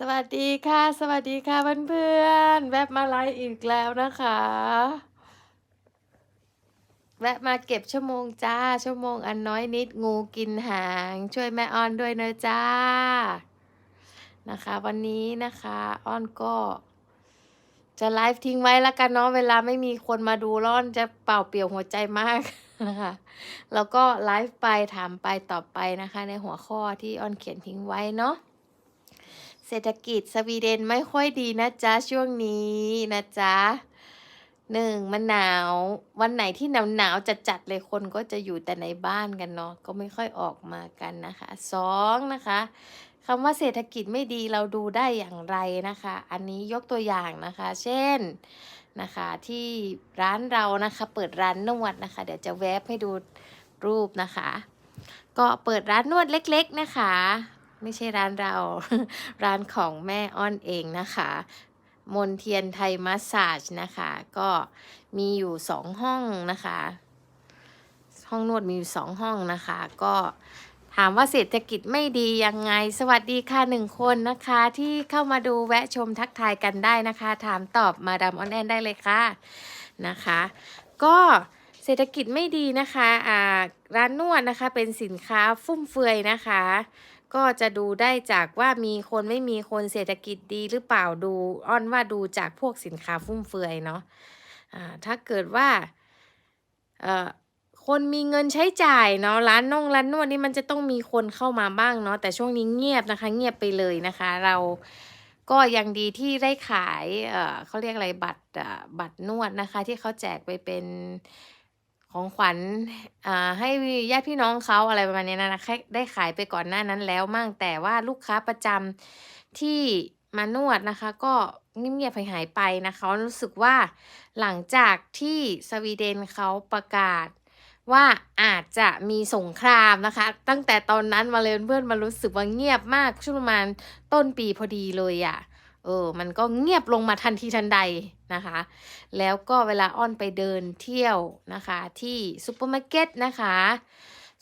สวัสดีค่ะ สวัสดีค่ะเพื่อนๆแวะมาไลฟ์อีกแล้วนะคะ แวะมาเก็บชั่วโมงจ้า ชั่วโมงอันน้อยนิดงูกินหาง ช่วยแม่ออนด้วยนะจ้า นะคะ วันนี้นะคะอ้อนก็จะไลฟ์ทิ้งไว้แล้วกันเนาะเวลาไม่มีคนมาดูร้อนจะเป่าเปลี่ยวหัวใจมากนะคะแล้วก็ไลฟ์ไปถามไปตอบไปนะคะ ในหัวข้อที่อ้อนเขียนทิ้งไว้เนาะ เศรษฐกิจสวีเดนไม่ค่อยดีนะจ๊ะช่วงนี้นะจ๊ะหนึ่งมันหนาว วันไหนที่หนาวหนาวจัดจัดๆเลยคนก็จะอยู่แต่ในบ้านกันเนาะก็ไม่ค่อยออกมากันนะคะสองนะคะคำว่าเศรษฐกิจไม่ดีเราดูได้อย่างไรนะคะ อันนี้ยกตัวอย่างนะคะ เช่นนะคะที่ร้านเรานะคะเปิดร้านนวดนะคะ เดี๋ยวจะแวบให้ดูรูปนะคะ ก็เปิดร้านนวดเล็ก ๆนะคะ ไม่ใช่ร้านเรา ร้านของแม่อ้อนเองนะคะ มนเทียนไทยมัสซาจนะคะ ก็มีอยู่สองห้องนะคะ ห้องนวดมีอยู่สองห้องนะคะ ก็ถามว่าเศรษฐกิจไม่ดียังไง สวัสดีค่ะหนึ่งคนนะคะ ที่เข้ามาดูแวะชมทักทายกันได้นะคะ ถามตอบมาดามออนแอนได้เลยค่ะนะคะ ก็เศรษฐกิจไม่ดีนะคะอ่าร้านนวดนะคะเป็นสินค้าฟุ่มเฟือยนะคะ ก็จะดูได้จากว่ามีคนไม่มีคนเศรษฐกิจดีหรือเปล่าดูอ้อนว่าดูจากพวกสินค้าฟุ่มเฟือยเนาะอ่าถ้าเกิดว่าเออคนมีเงินใช้จ่ายเนาะร้านนงร้านนวดนี่มันจะต้องมีคนเข้ามาบ้างเนาะแต่ช่วงนี้เงียบนะคะ เงียบไปเลยนะคะ เราก็ยังดีที่ได้ขายเออเขาเรียกอะไรบัตรเออบัตรนวดนะคะ ที่เขาแจกไปเป็น ของขวัญให้ญาติพี่น้องเขาอะไรประมาณนี้นะนะได้ขายไปก่อนหน้านั้นแล้วมั่งแต่ว่าลูกค้าประจำที่มานวดนะคะ ก็เงียบๆหายไปนะคะรู้สึกว่าหลังจากที่สวีเดนเขาประกาศว่าอาจจะมีสงครามนะคะ ตั้งแต่ตอนนั้นมาเลยเพื่อนมารู้สึกว่าเงียบมากช่วงประมาณต้นปีพอดีเลยอะ่ะ เออ มันก็เงียบลงมาทันทีทันใดนะคะ แล้วก็เวลาอ้อนไปเดินเที่ยวนะคะ ที่ซูเปอร์มาร์เก็ตนะคะ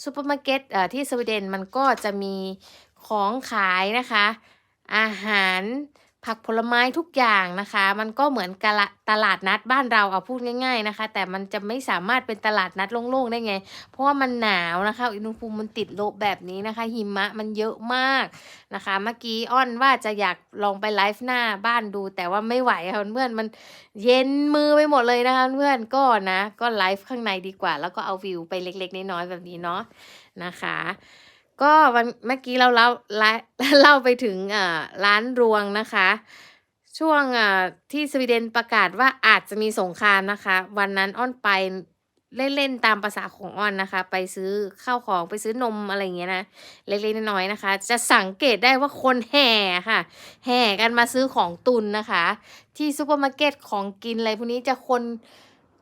ซูเปอร์มาร์เก็ตเอ่อที่สวีเดนมันก็จะมีของขายนะคะ อาหาร ผักผลไม้ทุกอย่างนะคะ มันก็เหมือนกะละตลาดนัดบ้านเราเอาพูดง่าย ๆนะคะ แต่มันจะไม่สามารถเป็นตลาดนัดโล่งๆได้ไง เพราะว่ามันหนาวนะคะอุณหภูมิมันติดลบแบบนี้นะคะ หิมะมันเยอะมากนะคะ เมื่อกี้อ้อนว่าจะอยากลองไปไลฟ์หน้าบ้านดู แต่ว่าไม่ไหวค่ะเพื่อนมันเย็นมือไปหมดเลยนะคะเพื่อนก็นะ ก็ไลฟ์ข้างในดีกว่า แล้วก็เอาวิวไปเล็ก ๆน้อยๆแบบนี้เนาะนะคะ ก็วันเมื่อกี้เราเล่าไลฟ์เล่าไปถึงอ่าร้านรวงนะคะ ช่วงอ่าที่สวีเดนประกาศว่าอาจจะมีสงครามนะคะ วันนั้นอ้อนไปเล่นๆตามภาษาของอ้อนนะคะ ไปซื้อข้าวของไปซื้อนมอะไรอย่างเงี้ยนะเล็กๆน้อยๆนะคะ จะสังเกตได้ว่าคนแห่ค่ะ แห่กันมาซื้อของตุนนะคะ ที่ซูเปอร์มาร์เก็ตของกินอะไรพวกนี้จะคน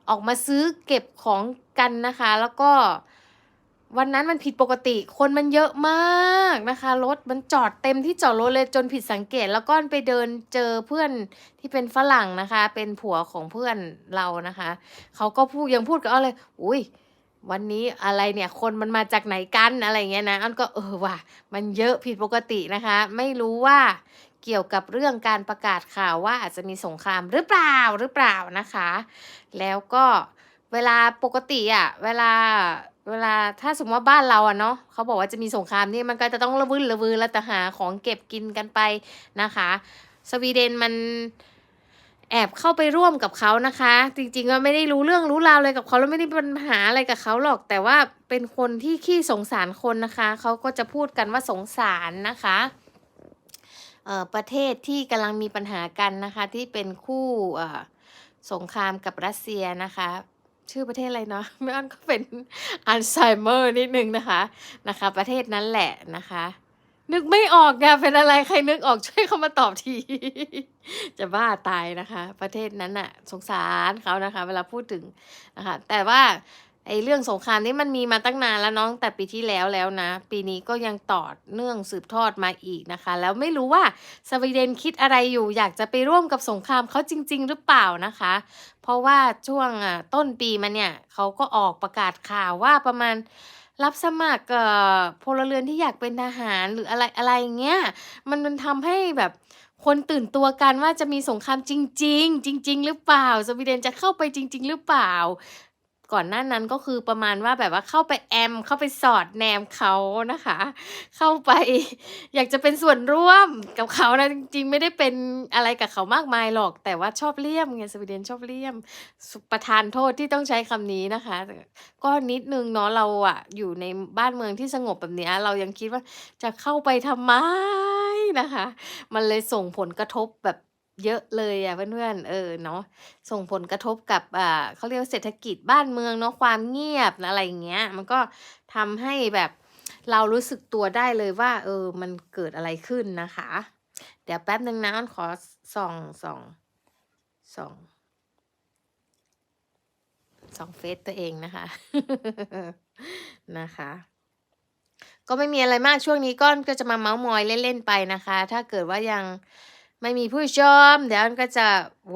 ออกมาซื้อเก็บของกันนะคะ แล้วก็ วันนั้นมันผิดปกติ คนมันเยอะมากนะคะ รถมันจอดเต็มที่จอดรถเลยจนผิดสังเกต แล้วก็ไปเดินเจอเพื่อนที่เป็นฝรั่งนะคะ เป็นผัวของเพื่อนเรานะคะ เขาก็พูดยังพูดกับอ้อเลย อุ้ยวันนี้อะไรเนี่ย คนมันมาจากไหนกันอะไรเงี้ยนะอ้นก็เออว่ะมันเยอะผิดปกตินะคะ ไม่รู้ว่าเกี่ยวกับเรื่องการประกาศข่าวว่าอาจจะมีสงครามหรือเปล่าหรือเปล่านะคะ แล้วก็เวลาปกติอะ เวลา เวลาถ้าสมมติว่าบ้านเราอะเนาะเขาบอกว่าจะมีสงครามนี่มันก็จะต้องระวืนระวือแล้วแต่หาของเก็บกินกันไปนะคะ สวีเดนมันแอบเข้าไปร่วมกับเขานะคะ จริงๆก็ไม่ได้รู้เรื่องรู้ราวอะไรกับเขาแล้วไม่ได้มีปัญหาอะไรกับเขาหรอก แต่ว่าเป็นคนที่ขี้สงสารคนนะคะเขาก็จะพูดกันว่าสงสารนะคะเอ่อประเทศที่กำลังมีปัญหากันนะคะ ที่เป็นคู่เอ่อสงครามกับรัสเซียนะคะ ชื่อประเทศอะไรเนาะไม่อันก็เป็นอัลไซเมอร์นิดนึงนะคะนะคะ ประเทศนั้นแหละนะคะ นึกไม่ออกเนี่ยเป็นอะไรใครนึกออกช่วยเขามาตอบที จะบ้าตายนะคะ ประเทศนั้นอะสงสารเขานะคะ เวลาพูดถึงนะคะ แต่ว่า ไอ้เรื่องสงครามนี่มันมีมาตั้งนานแล้วน้องแต่ปีที่แล้วแล้วนะ ปีนี้ก็ยังต่อเนื่องสืบทอดมาอีกนะคะ แล้วไม่รู้ว่าสวีเดนคิดอะไรอยู่ อยากจะไปร่วมกับสงครามเขาจริง ๆ หรือเปล่านะคะ เพราะว่าช่วงต้นปีมาเนี่ยเขาก็ออกประกาศข่าวว่าประมาณรับสมัครเอ่อพลเรือนที่อยากเป็นทหารหรืออะไรอะไรเงี้ยมันมันทำให้แบบคนตื่นตัวกันว่าจะมีสงครามจริง ๆ จริง ๆ หรือเปล่า สวีเดนจะเข้าไปจริง ๆ หรือเปล่า ก่อนหน้านั้นก็คือประมาณว่าแบบว่าเข้าไปแอม เข้าไปสอดแนมเขานะคะ เข้าไปอยากจะเป็นส่วนร่วมกับเขานะจริงๆ ไม่ได้เป็นอะไรกับเขามากมายหรอก แต่ว่าชอบเลี่ยมไงสวีเดนชอบเลี่ยมสุประทานโทษที่ต้องใช้คำนี้นะคะ ก็นิดนึงเนาะเราอะอยู่ในบ้านเมืองที่สงบแบบนี้เรายังคิดว่าจะเข้าไปทำไมนะคะ มันเลยส่งผลกระทบแบบ เยอะเลยอะเพื่อนๆเออเนาะส่งผลกระทบกับอ่าเขาเรียกว่าเศรษฐกิจบ้านเมืองเนาะความเงียบอะไรเงี้ย มันก็ทำให้แบบเรารู้สึกตัวได้เลยว่า เออ มันเกิดอะไรขึ้นนะคะ เดี๋ยวแป๊บหนึ่งนะอ้นขอส่องส่องส่องส่องเฟซตัวเองนะคะนะคะก็ไม่มีอะไรมากช่วงนี้ก้อนก็จะมาเมาส์มอยเล่น ๆ ไปนะคะ ถ้าเกิดว่ายัง ไม่มีผู้ชม เดี๋ยวอ้อนก็จะ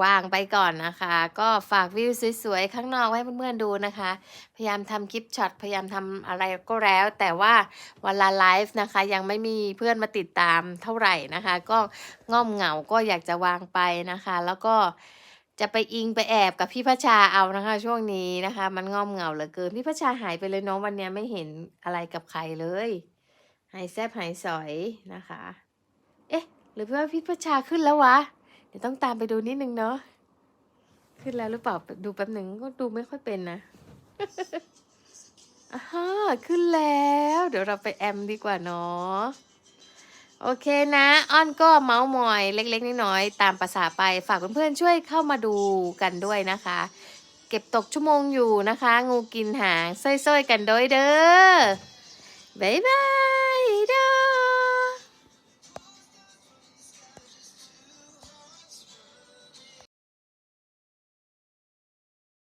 วางไปก่อนนะคะ ก็ฝากวิวสวยๆ ข้างนอกไว้ให้เพื่อนๆดูนะคะ พยายามทำคลิปช็อตพยายามทำอะไรก็แล้ว แต่ว่าเวลาไลฟ์นะคะ ยังไม่มีเพื่อนมาติดตามเท่าไหร่นะคะ ก็ง่อมเหงาก็อยากจะวางไปนะคะ แล้วก็จะไปอิงไปแอบกับพี่พระชาเอานะคะ ช่วงนี้นะคะ มันง่อมเหงาเหลือเกินพี่พระชาหายไปเลยเน้องวันนี้ไม่เห็นอะไรกับใครเลยหายแซบหายสอยนะคะ หรือว่าพี่พระชาขึ้นแล้ววะ เดี๋ยวต้องตามไปดูนิดนึงเนาะ ขึ้นแล้วหรือเปล่า ดูแป๊บหนึ่งก็ดูไม่ค่อยเป็นนะอ่าฮะขึ้นแล้ว เดี๋ยวเราไปแอมดีกว่าเนาะ โอเคนะ อ้อนก็เมาส์มอย เล็กๆน้อยๆตามภาษาไป ฝากเพื่อนๆช่วยเข้ามาดูกันด้วยนะคะ เก็บตกชั่วโมงอยู่นะคะ งูกินหางส้อยๆกันด้วยเด้อบ๊ายบาย